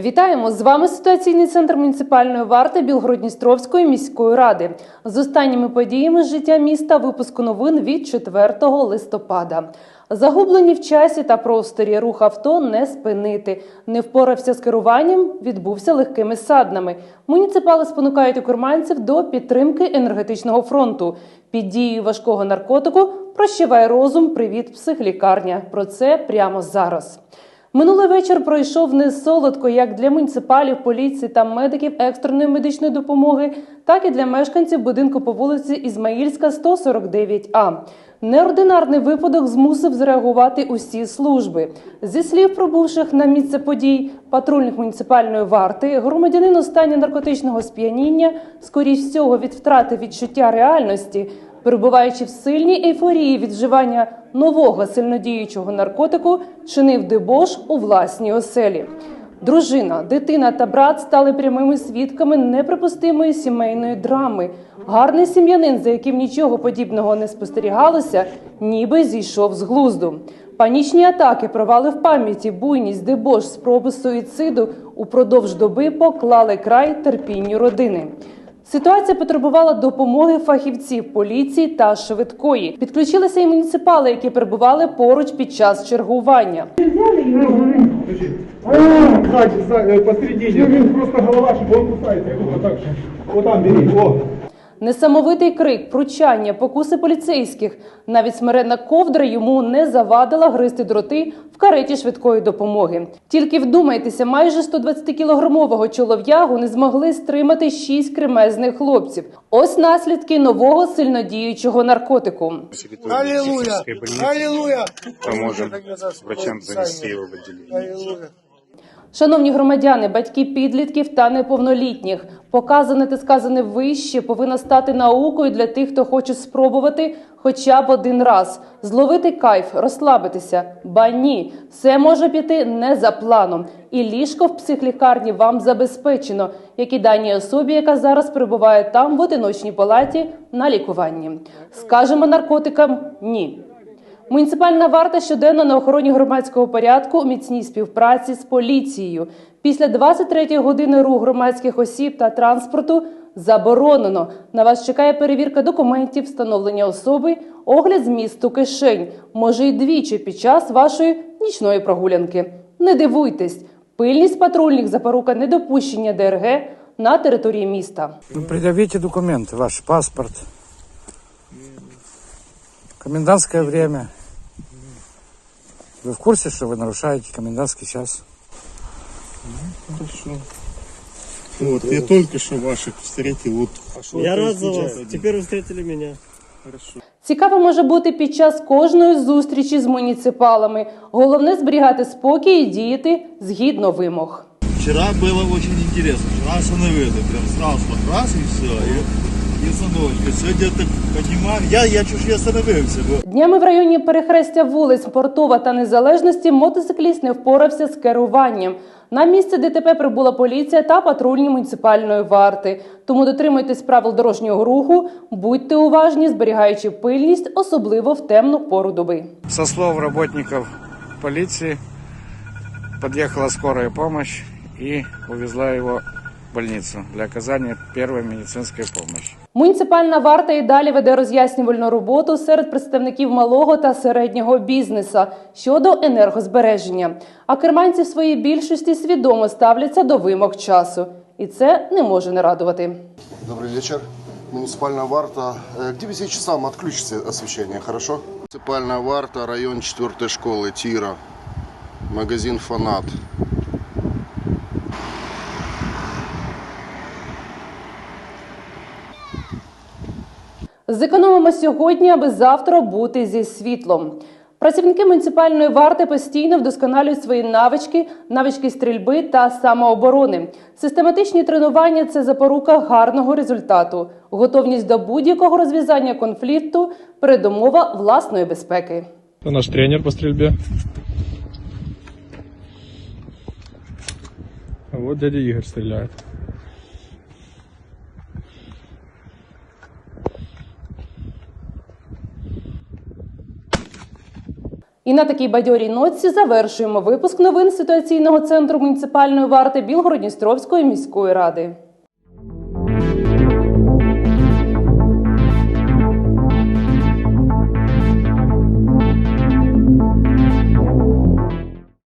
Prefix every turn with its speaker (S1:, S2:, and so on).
S1: Вітаємо з вами ситуаційний центр муніципальної варти Білгородністровської міської ради з останніми подіями життя міста. Випуску новин від 4 листопада. Загублені в часі та просторі рух авто не спинити. Не впорався з керуванням, відбувся легкими саднами. Муніципали спонукають укрманців до підтримки енергетичного фронту. Під дією важкого наркотику прощавай розум. Привіт, психлікарня. Про це прямо зараз. Минулий вечір пройшов не солодко як для муніципалів, поліції та медиків екстреної медичної допомоги, так і для мешканців будинку по вулиці Ізмаїльська, 149А. Неординарний випадок змусив зреагувати усі служби. Зі слів пробувших на місце подій патрульних муніципальної варти, громадянин у стані наркотичного сп'яніння, скоріш всього від втрати відчуття реальності, перебуваючи в сильній ейфорії від вживання нового сильнодіючого наркотику, чинив дебош у власній оселі. Дружина, дитина та брат стали прямими свідками неприпустимої сімейної драми. Гарний сім'янин, за яким нічого подібного не спостерігалося, ніби зійшов з глузду. Панічні атаки, провали в пам'яті, буйність, дебош, спроби суїциду упродовж доби поклали край терпінню родини. Ситуація потребувала допомоги фахівців поліції та швидкої. Підключилися і муніципали, які перебували поруч під час чергування.
S2: Посередині, э, посередине. Просто голова, щоб він кусається. Же. Вот бери. О.
S1: Несамовитий крик, пручання, покуси поліцейських. Навіть смиренна ковдра йому не завадила гризти дроти в кареті швидкої допомоги. Тільки вдумайтеся, майже 120-кілограмового чолов'ягу не змогли стримати шість кремезних хлопців. Ось наслідки нового сильнодіючого наркотику.
S3: территории
S4: Аллилуйя!
S3: психической больницы.
S4: Аллилуйя!
S3: Поможем врачам занести его в отделение.
S1: Шановні громадяни, батьки підлітків та неповнолітніх, показане та сказане вище повинно стати наукою для тих, хто хоче спробувати хоча б один раз зловити кайф, розслабитися. Ба ні, все може піти не за планом. І ліжко в психлікарні вам забезпечено, як і даній особі, яка зараз перебуває там в одиночній палаті на лікуванні. Скажемо наркотикам ні. Муніципальна варта щоденно на охороні громадського порядку у міцній співпраці з поліцією. Після 23-ї години рух громадських осіб та транспорту заборонено. На вас чекає перевірка документів, встановлення особи, огляд змісту кишень, може й двічі під час вашої нічної прогулянки. Не дивуйтесь, пильність патрульних запорука недопущення ДРГ на території міста.
S5: Ну, предъявите документы, ваш паспорт. Комендантское время. Вы в курсе, что вы нарушаете комендантский час?
S6: Хорошо. Вот, я только что ваших встретил. Вот.
S7: Я рад за вас. Теперь вы встретили меня.
S6: Хорошо.
S1: Цікаво може бути під час кожної зустрічі з муніципалами. Головне зберігати спокій і діяти згідно вимог.
S8: Вчера было очень интересно. Вчера остановили, прям сразу вот раз и все. И, и остановочка. Я так понимаю, я, я чуть не остановился. Бо...
S1: Днями в районі перехрестя вулиць Портова та Незалежності мотоцикліст не впорався з керуванням. На місце ДТП прибула поліція та патрульні муніципальної варти. Тому дотримуйтесь правил дорожнього руху, будьте уважні, зберігаючи пильність, особливо в темну пору доби.
S5: Со слов работников полиции подъехала скорая помощь и увезла его в больницу для оказания первой медицинской помощи.
S1: Муніципальна варта і далі веде роз'яснювальну роботу серед представників малого та середнього бізнеса щодо енергозбереження. А керманці в своїй більшості свідомо ставляться до вимог часу, і це не може не радувати.
S9: Добрый вечер. Муниципальная варта. Э, К 9 часам отключится освещение, хорошо? Муниципальная варта, район 4 школы, Тира. Магазин «Фанат».
S1: Зекономимо сьогодні, аби завтра бути зі світлом. Працівники муніципальної варти постійно вдосконалюють свої навички, навички стрільби та самооборони. Систематичні тренування це запорука гарного результату. Готовність до будь-якого розв'язання конфлікту передумова власної безпеки.
S2: Это наш тренер по стрельбе. А вот дядя Игорь стреляет.
S1: І на такій бадьорій ноці завершуємо випуск новин ситуаційного центру муніципальної варти Білгородністровської міської ради.